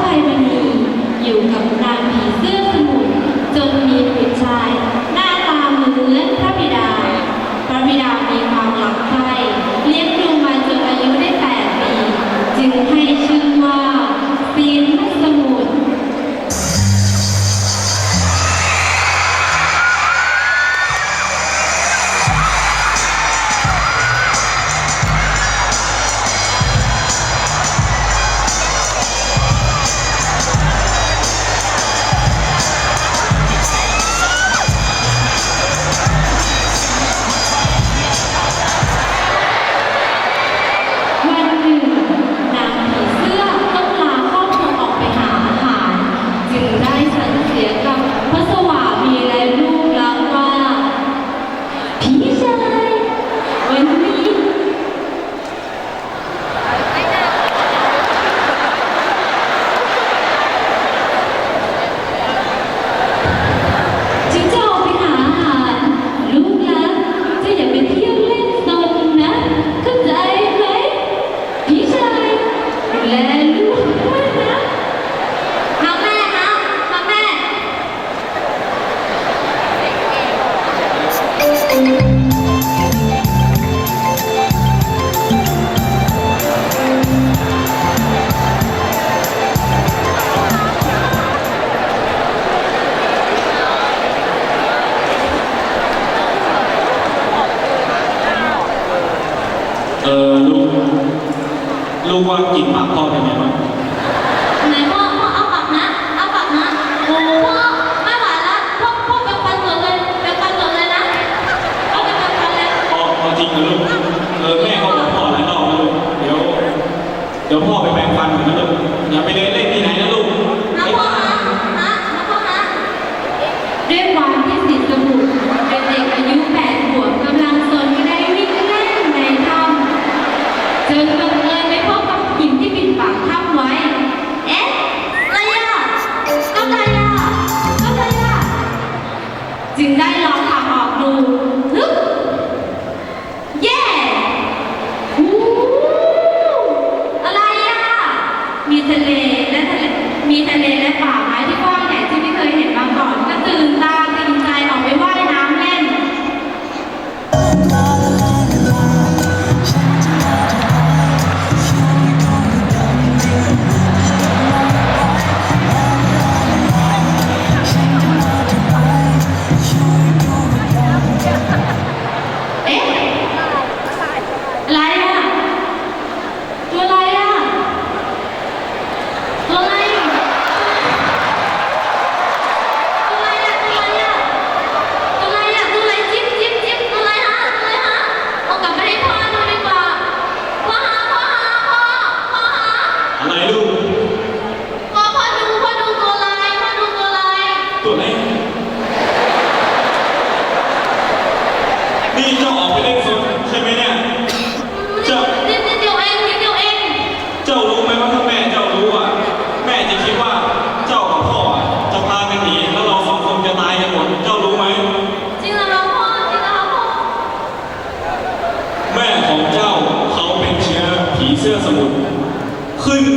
ไปวันนี้อยู่กับนางผีเสื้อสมุนจนมีผู้ชาย หน้าตาเหมือนพระบิดา พระบิดามีความหลับใครเลี้ยงดูมาจนอายุได้แปดปี จึงให้ชื่อ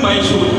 ขึ้น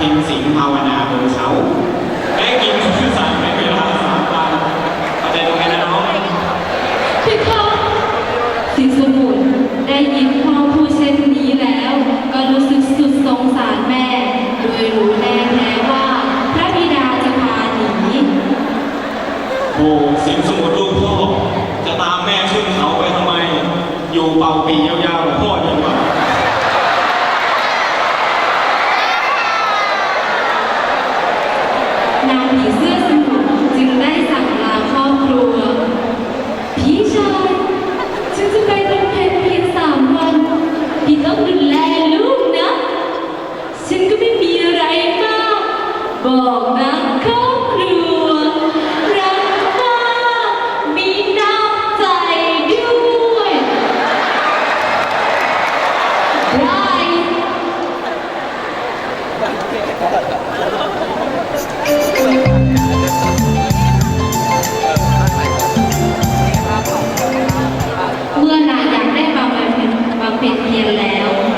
พ็ญศี เป็นเพียงแล้ว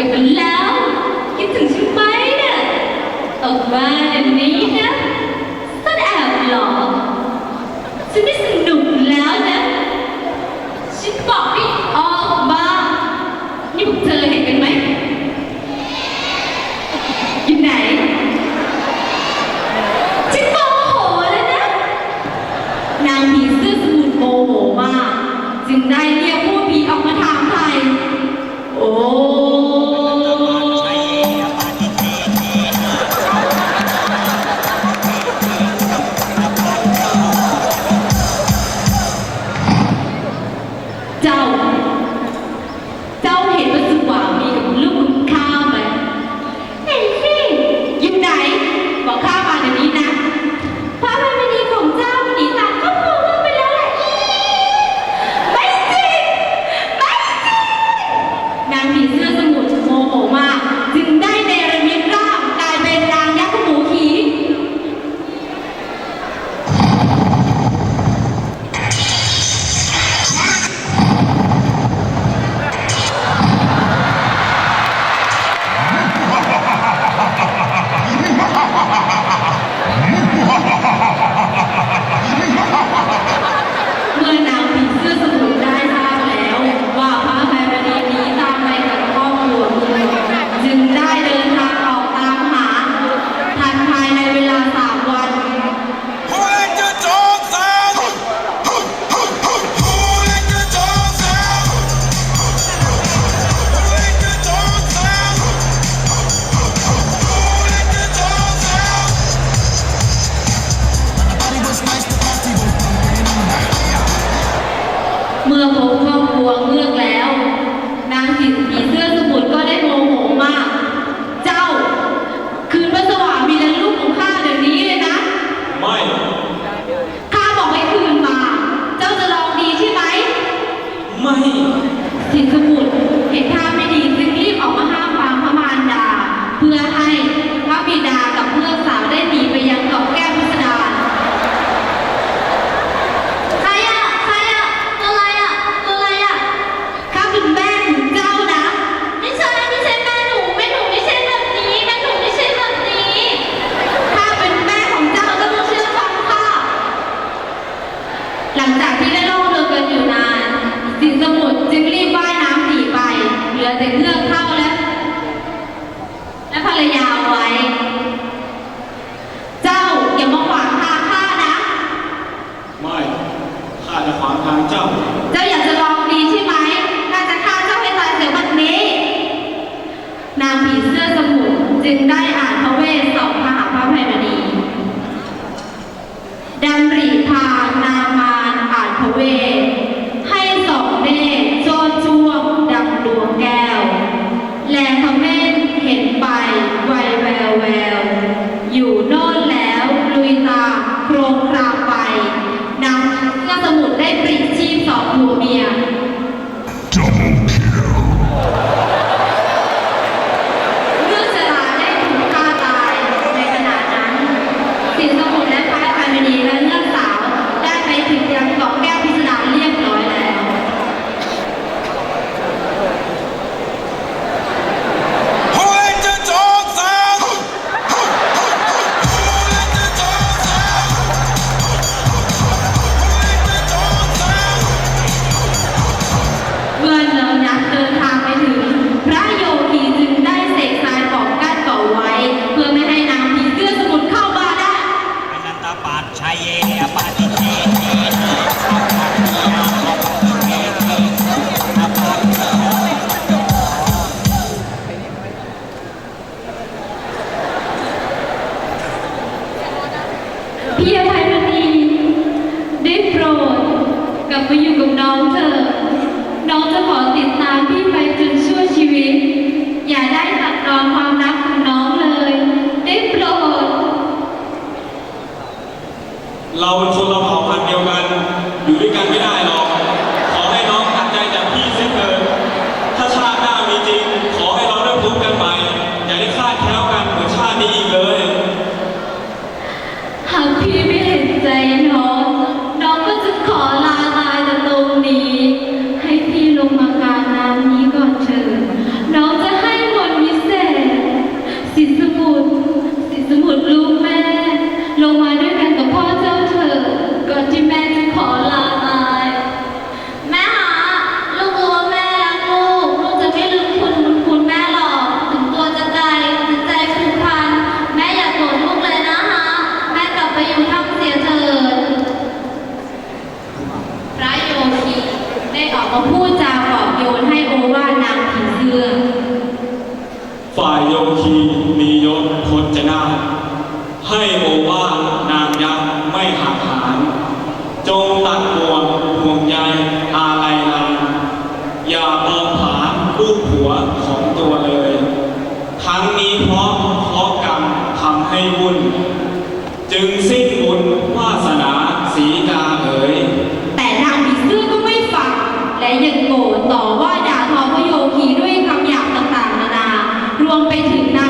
ลับมาแล้ว คิดถึงฉันไหมเนี่ยตกบ้านนี้นะ เจ้า เจ้าอยากจะลองดีใช่ไหมข้าจะฆ่าเจ้าให้ตายเสียวันนี้ นางผีเสื้อสมุนจึงได้อา บุญ จึงสิ้นบุญวาสนาสีกาเอ๋ยแต่นางผีเสื้อก็ไม่ฟัง และยังโกรธต่อว่าด่าทอพระโยคีด้วยคำหยาบต่างๆ นานารวมไปถึงนาง